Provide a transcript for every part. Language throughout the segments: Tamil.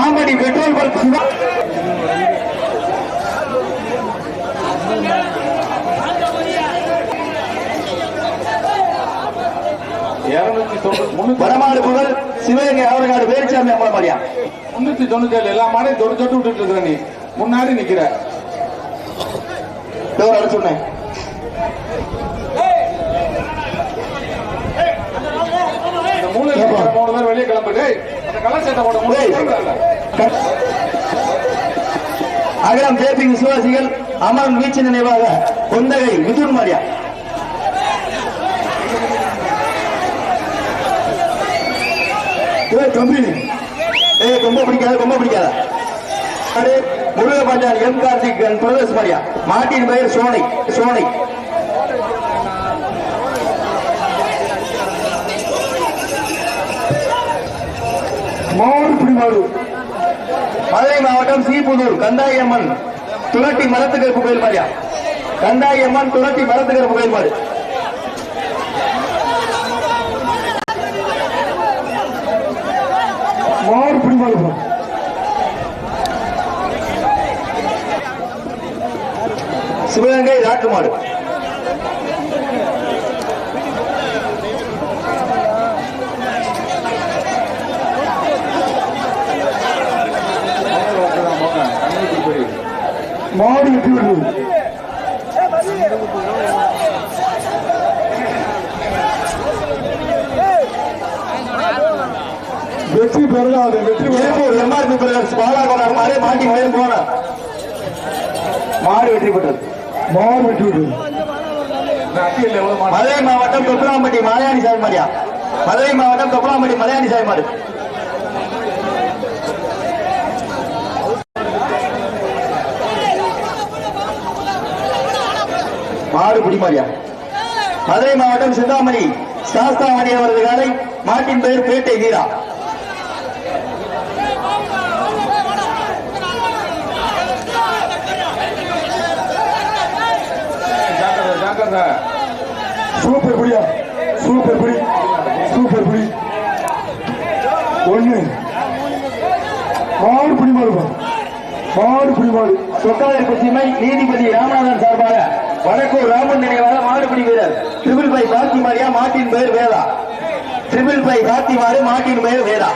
மாம்படி பெட்ரோல் முன்னூத்தி வடமாடு புகழ் சிவகங்கை அவர்காடு வேலுச்சாமி அம்மா மாதிரியா முன்னூத்தி தொண்ணூத்தி ஏழு எல்லா மாடையும் தொட்டு தொட்டு விட்டுட்டு இருக்கிற நீ. முன்னாடி நிக்கிற. இந்த மூணு மூணு பேர் வெளியே கிளம்பு. டேய் அந்த கலர் சட்டை போட மூணு வணக்கம். கிளம்புறாங்க. அகரம் ஜேபி விசுவாசிகள் அமரன் வீச்சு நினைவாக கொந்தகை மிதுன் மாரியா. ஏய் ஏ ஏய் ரொம்ப பிடிக்காத ரொம்ப பிடிக்காத. முருக முருகபாண்டியான் எம் கார்த்திக் பிரதேஷ் மாரியா. மாட்டின் பெயர் சோனை சோனை. மாறு பிடிமாடு மாறு மாவட்டம் சீபுதூர் கந்தாயம்மன் துரட்டி மரத்துக்கருப்பு கோயில் மாதிரியா கந்தாயம்மன் துரட்டி மரத்துக்கருப்பு கோயில் மாதிரி மாறு. பிடிமாடு சிவகங்கை ராட்டுமாடு மாடு முதல்ல ஒருத்தர் தான் போங்க. கண்ணுக்கு போய். மாடி வெற்றி வெற்றி பெறாது வெற்றி திருப்பூர் எம்ஆர்பி பிரதர்ஸ் பாலாகோணம் மாடு மாட்டி மேல் போன மாடு வெற்றி பெற்றது. மாடு வெற்றி பெற்றது. மதுரை மாவட்டம் தொப்பலாம்பட்டி மலையாளி சாய்மாரியா மதுரை மாவட்டம் தொப்பலாம்பட்டி மலையாளி சாய்மாரி மாடு மாடு பிடிமாரியா மதுரை மாவட்டம் சிந்தாமணி. சாஸ்தாமணி அவரது காலை மாட்டின் பெயர் பேட்டை வீரா. சூப்பர் புடியா சூப்பர் புடி சூப்பர் புடி ஒண்ணு. மாடு புடி மாடு புடி மாடு சொக்காலை குச்சிமை நீதிபதி ராமநாதன் சார்பாக வடக்கூர் ராமன் நினைவாக மாடுபிடி வீரர் ட்ரிபிள் பை காத்தி மாரியா மாட்டின் பெயர் வேதா. ட்ரிபிள் பை காத்தி மாறு மாட்டின் பெயர் வேதா.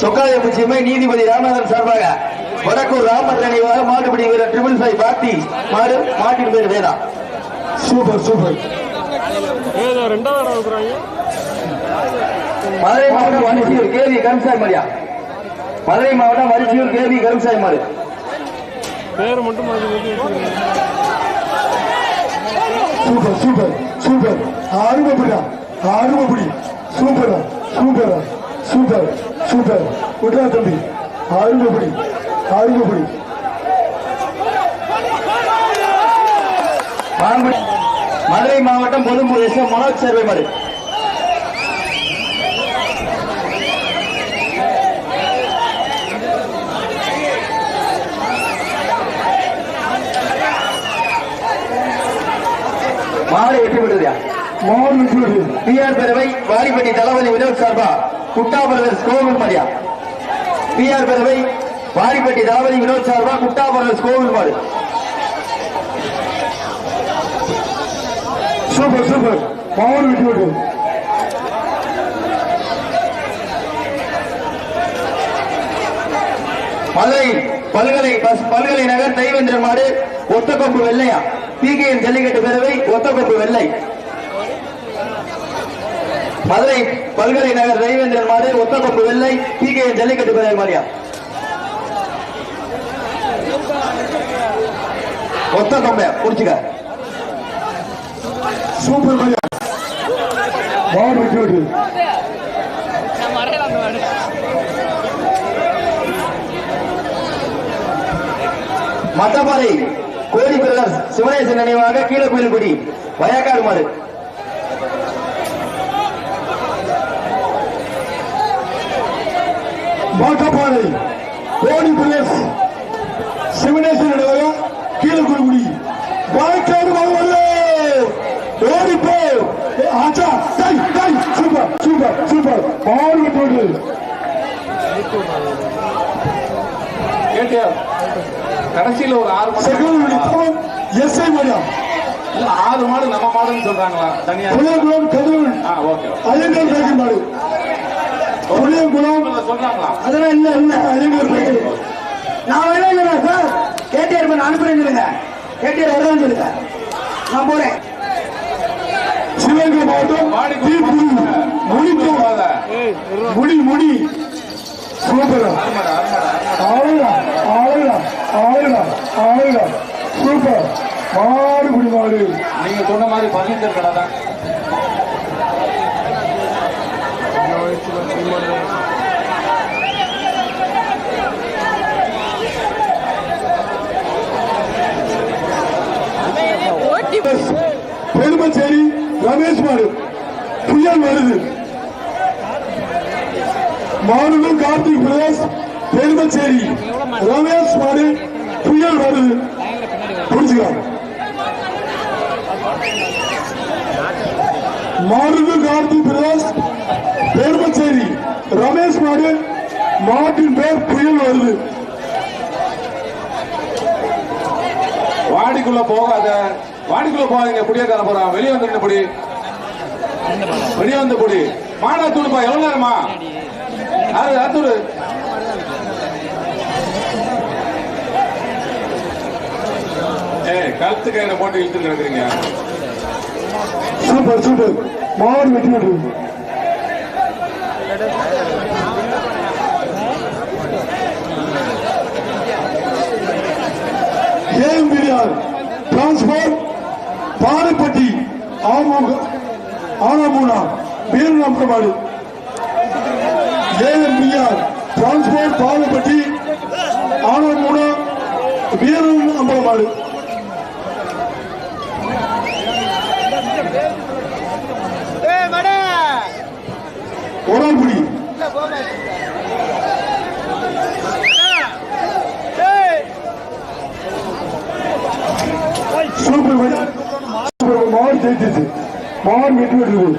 சொக்காலை குச்சிமை நீதிபதி ராமநாதன் சார்பாக வடக்கூர் ராமன் நினைவாக மாடுபிடி வீரர் ட்ரிபிள் பை காத்தி மாடு மாட்டின் பெயர் வேதா. Super super. மதுரை மாவட்டம் வரிசையூர் கேவி கரும்சாய் மாரியா. மதுரை மாவட்டம் வரிசையூர் கேவி கரும்சாய் மாடு. பேர் மட்டும். Super super super. ஆறும புடியா ஆறும புடி சூப்பரா சூப்பரா சூப்பர் சூப்பர். விட்றா தம்பி ஆறும புடி ஆறும புடி மாங்குடி மதுரை மாவட்டம் பொதும்பூர் எஸ் எம் மனோஜ் சர்வே மாடு மாடு வெற்றி பெற்றதுயா மாடு வெற்றி பெற்றது வாடிப்பட்டி தளபதி வினோத் சார்பா குட்டா பிரதர்ஸ் கோவில் மாடியா பிஆர் பேரவை வாடிப்பட்டி தளபதி வினோத் சார்பா குட்டா பிரதர்ஸ் கோவில் மாடு சூப்பர். சூப்பர் வெற்றி பெற்றது மதுரை பல்கலை பஸ் பல்கலை நகர் தெய்வேந்திரன் மாடு ஒத்தக்கொம்பு வெள்ளையா. பிகேஎம் ஜல்லிக்கட்டு பேரவை ஒத்தக்கொம்பு வெள்ளை. மதுரை பல்கலை நகர் தெய்வேந்திரன் மாடு ஒத்தக்கொம்பு வெள்ளை பிகேஎம் ஜல்லிக்கட்டு பேரவை மாடியா ஒத்த கொம்பை புடிச்சுக்க சூப்பர் பெற்றது மத்தப்பாறை கோடி பிரதர்ஸ் சிவனேசன் நினைவாக கீழக்குயில்குடி வயக்காடு மாடு. மாட்டப்பாறை கோடி பிரதேஷ் சிவனேஸ்வரன் கீழே குடி வாய்க்காடு மகவல்ல ஓடிப்போ! ஏ, ஆச்சா டை டை சூப்பர் சூப்பர் சூப்பர். மாடு போடு கேட்டியா? கடைசியில ஒரு ஆறு செகண்ட் எஸ்ஐ இல்ல, ஆறு மாடு நம்ம மாடுன்னு சொல்றாங்களா? தனியா? கதிரவன். ஓகே பேக்கரி மாடு. புளியங்குளம் சொல்றாங்களா? அதெல்லாம் இல்ல இல்ல. பேக்கரி நான் வரேன் சார். கேடிஆர் பண்ண அனுப்புறேன்னு சொல்லுங்க. கேடிஆர் வரேன்னு சொல்லுங்க. நான் போறேன். சிவகங்கை மாவட்டம் மாடி தீப்புடி முடிக்கும் முடி முடி சூப்பரா. ஆளுடா ஆளுடா ஆளுடா ஆளுடா சூப்பர். மாடு குடி மாடு. நீங்க சொன்ன மாதிரி பர்னிச்சர் கடை தான். பெருமச்சேரி ரமேஷ் மாடு. புயல் வருது. மாடுகள் கார்த்திக் பிரதேஷ் பெருமச்சேரி ரமேஷ் மாடு புயல் வருது. புரிஞ்சுக்கிறாங்க மாடுகள் காந்தி பிரதேஷ் பெருமச்சேரி ரமேஷ் மாடு மாட்டின் பேர் புயல் வருது. வாடிக்குள்ள போகாத வாடிக்குள்ள போகாதீங்க புடியக்கார போறான் வெளியே வந்து புடி. வெளியே வந்து புடி. மாடா தூடுப்பா எவ்வளவு நேரமா? அது அத்தூடு ஏய் கழுத்து கயிறை போட்டு இழுத்துட்டு கிடக்குறீங்க? சூப்பர் சூப்பர் மாடு வெட்டி விட்டு ஏஎம் பிரியார் டிரான்ஸ்போர்ட் பாறைப்பட்டி ஆமுக ஆனாமூனா வீரன் ஏஎம் பிரியார் டிரான்ஸ்போர்ட் பாறைப்பட்டி ஆனாமூனா வீரன் அம்பரமாடு ஓடால்புடி சூப்பர் மாடு. ஜெயிச்சிச்சு மாடு வெட்டி விட்டுருது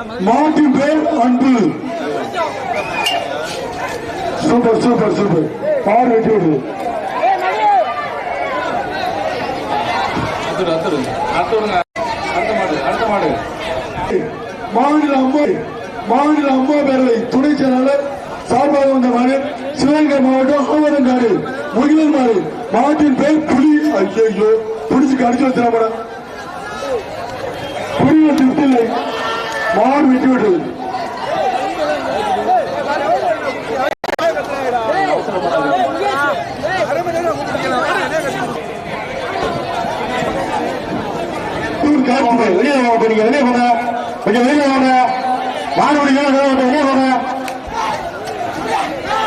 மாட்டின் பேர் அன்பு. சூப்பர் சூப்பர் அத்தூடுங்க அடுத்த மாடு அடுத்த மாடு. மாநில அம்மா மாநில அம்மா பேரவை துணை செயலாளர் சார்பாக வந்த மாடு சிவகங்கை மாவட்டம் ஆவரங்காடு முகிலன் மாடு மாட்டின் பேர் புலி. ஐயோ பிடிச்சு கடிச்சு வச்சிடா மாடு விட்டு விட்டது வெளியே வாங்க வெளியே போங்க. கொஞ்சம் வெளியே வாங்க. மாடுபடி வெளியே போங்க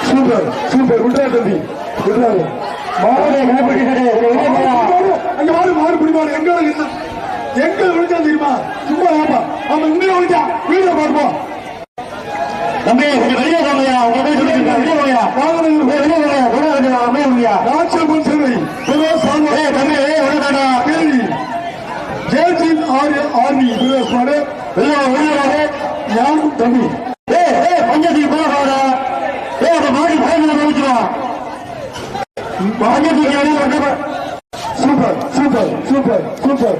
சூப்பர் சூப்பர். விட்றா தம்பி. விட்றாரு மாடு அங்க மாடு மாடு பிடி எங்க எங்க விழுந்தா தெரியுமா? சும்மா ஆமா அவன் இங்கே விழுந்தா வீடியோ பார்ப்போம். தம்பி வெளியே போங்கயா உங்க சொல்லிட்டு வெளியே போங்கயா வெளியே போங்க வெளியே போங்க ராட்சபன் சேவை தம்பி வெளியே கேள்வி ஜெயசிங் ஆர்ய ஆர்மி. பிரதேஷ் மாடு வெளியே வெளியே யார் தம்பி? ஏ ஏ பஞ்சத்துக்கு போக போடா. ஏ அந்த மாடி பயங்கர முடிச்சிடும் பஞ்சத்துக்கு வெளியே சூப்பர் சூப்பர் சூப்பர் சூப்பர்.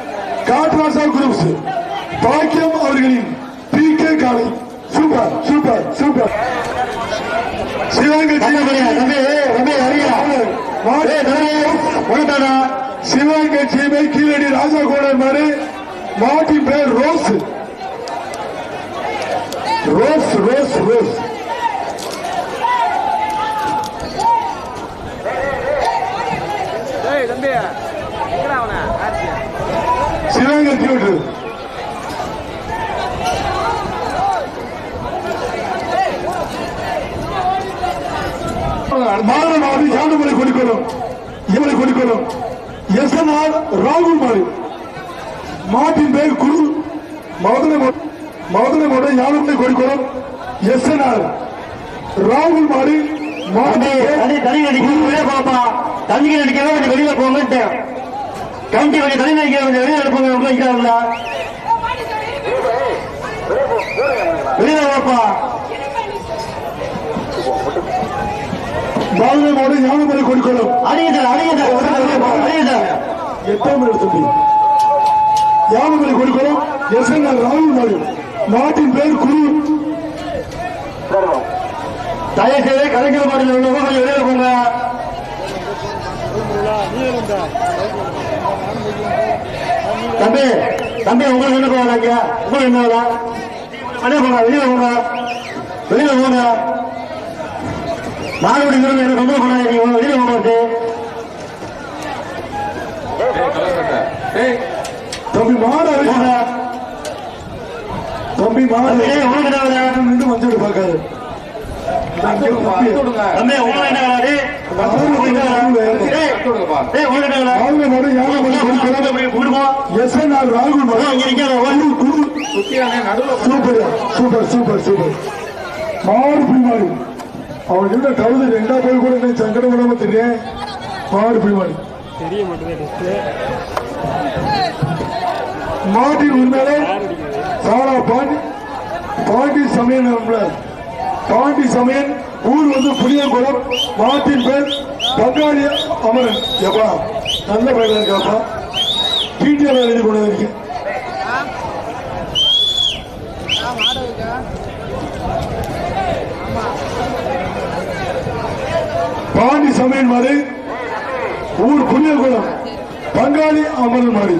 காட் வாட்ஸ்அப் குரூப்ஸ் பாக்கியம் அவர்களின் பி கே காலை super super super Sivaganga Sivaganga சீமை கீழடி ராஜா கூட மாதிரி மாட்டின் பேர் ரோஸ் ரோஸ் ரோஸ் ரோஸ் மாநில மாவட்டம் யானமலை கொடிக்கணும். இவனை கொடிக்கணும். எஸ் என் ஆர் ராகுல் மாடு மாட்டின் பேர் குரு. மதுரை மதுரை மாவட்டம் யானமலை கொடிக்கணும்? எஸ் என் ஆர் ராகுல் மாடு மாட்டின் பேர் தண்ணி அடிக்கணும் வெளியே போப்பா தண்ணி அடிக்கணும் வெளியில போங்கன்ட்டேன் கமிட்டி கொஞ்சம் தண்ணி அடிக்க கொஞ்சம் வெளியில எடுப்போங்க உள்ள வைக்கிறாங்களா வெளியில எட்டாம் இடம் தம்பி யானமலை கொடிக்கணும் எஸ் என் ஆர் ராகுல் பேர் குரு. கலைஞர் வெளியில போங்க தம்பி தம்பி உங்களுக்கு என்ன போவாங்க உங்களுக்கு என்ன வேலை வெளியே போங்க வெளியில போங்க. வெளியில போங்க. மாறுபடி எனக்கு ரொம்ப நீங்க வெளியில போங்க தம்பி. போங்க தம்பி என்ன வேலை? நின்று மஞ்சள் பார்க்காது அடுத்து விடுங்க, அடுத்து விடுங்க தம்பி உங்களுக்கு என்ன நடுவுல சூப்பர் சூப்பர் சூப்பர் சூப்பர். மாடு பிடிமாடு அவன் கிட்ட டவுசர் எங்கா போய் கூட சங்கடம் தெரியும் மாடு தெரிய மாட்டேங்குது மாட்டின் உண்மையிலே சாரா பாண்டி பாண்டி சமயம் பாண்டி சமயம் ஊர் வந்து புளியங்குளம் மாட்டின் பேர் பங்காளி அமரன். எப்பா நல்ல பையன் இருக்காப்பா டீட்டெயில் எழுதி கொண்டு இருக்கேன் பாண்டி சமயம் மாதிரி ஊர் புளியங்குளம் பங்காளி அமரன் மாதிரி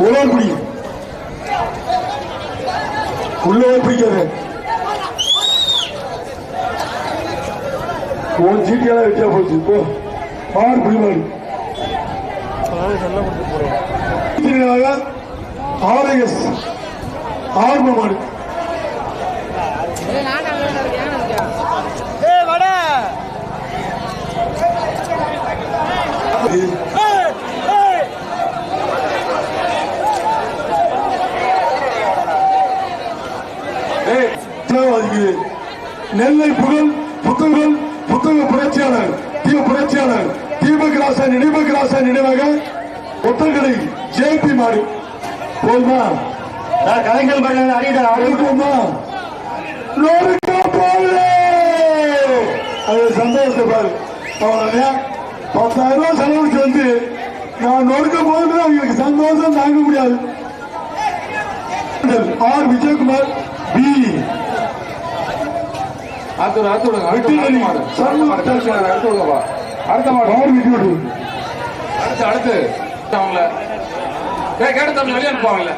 உலகுடி உள்ளவே பிடிக்காது உன் சீட்டியெல்லாம் வெட்டியா போச்சு. போ. மாடு பிடிமாடு. ஆர்எஸ் ஆர்ம மாடு. ஏய் தீவிரவாதிக்கு நெல்லை புகழ் புத்தகங்கள் புத்தக புரட்சியாளர் தீப புரட்சியாளர் தீபக் ராசன் நினைபக் ராசன் நினைவாக ஒத்தல்கடை ஜேபி மாடு. போதுமா? கலைஞர் இருக்குமா நொறுக்க போகுது. அது சந்தோஷத்தை பாரு. அவ்வளவுதான் பத்தாயிரம் ரூபாய் செலவழிச்சு வந்து நான் நொறுக்க போது அவங்களுக்கு சந்தோஷம் தாங்க முடியாது. ஆர். விஜயகுமார் பி. அடுத்து விடு, அடுத்து விடுங்க அடுத்து மாடு. அடுத்த விடுங்கப்பா அடுத்த மாடு. அடுத்து அடுத்து. அவங்கள. கேட்டு தம்பி வெளியே அனுப்புவாங்கல்ல